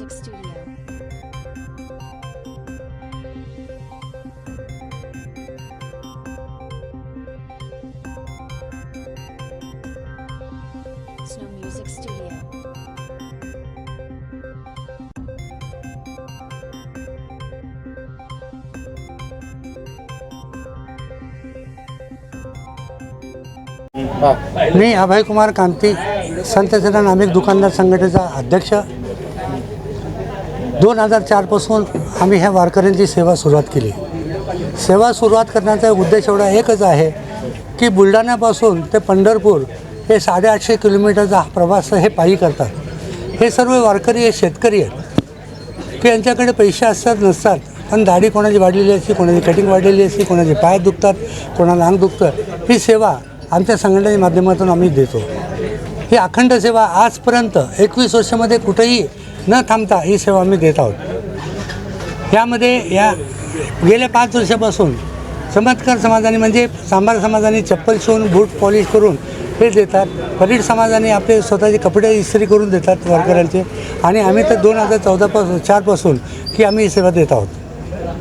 Snow Music Studio. मी अभय कुमार कांती संत सदन नामिक दुकानदार संघटनेचा अध्यक्ष दोन हजार चारपासून आम्ही ह्या वारकऱ्यांची सेवा सुरुवात केली. सेवा सुरुवात करण्याचा उद्देश एवढा एकच आहे की बुलढाण्यापासून ते पंढरपूर हे साडेआठशे किलोमीटरचा हा प्रवास हे पायी करतात. हे सर्व वारकरी हे शेतकरी आहेत. की यांच्याकडे पैसे असतात नसतात. पण दाढी कोणाची वाढलेली असते कोणाची कटिंग वाढलेली असते कोणाचे पाय दुखतात कोणाला अंग दुखतं ही सेवा आमच्या संघटनेच्या माध्यमातून आम्ही देतो. ही अखंड सेवा आजपर्यंत एकवीस वर्षामध्ये कुठेही न थांबता ही सेवा आम्ही देत आहोत. यामध्ये या गेल्या पाच वर्षापासून चमत्कार समाजाने म्हणजे सांबार समाजाने चप्पल शिवून बूट पॉलिश करून हे देतात. परीड समाजाने आपले स्वतःचे कपडे इस्त्री करून देतात वारकऱ्यांचे. आणि आम्ही तर दोन हजार चौदापासून चारपासून की आम्ही ही सेवा देत आहोत.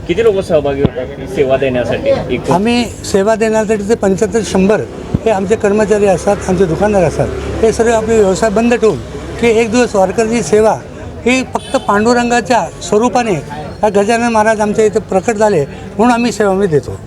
किती लोक सहभागी होतात सेवा देण्यासाठी? आम्ही सेवा देण्यासाठी ते पंच्याहत्तर शंभर हे आमचे कर्मचारी असतात आमचे दुकानदार असतात. हे सर्व आपले व्यवसाय बंद ठेवून की एक दिवस वारकऱ्यांची सेवा ही फक्त पांडुरंगाच्या स्वरूपाने गजानन महाराज आमच्या इथे प्रकट झाले म्हणून आम्ही सेवा देतो.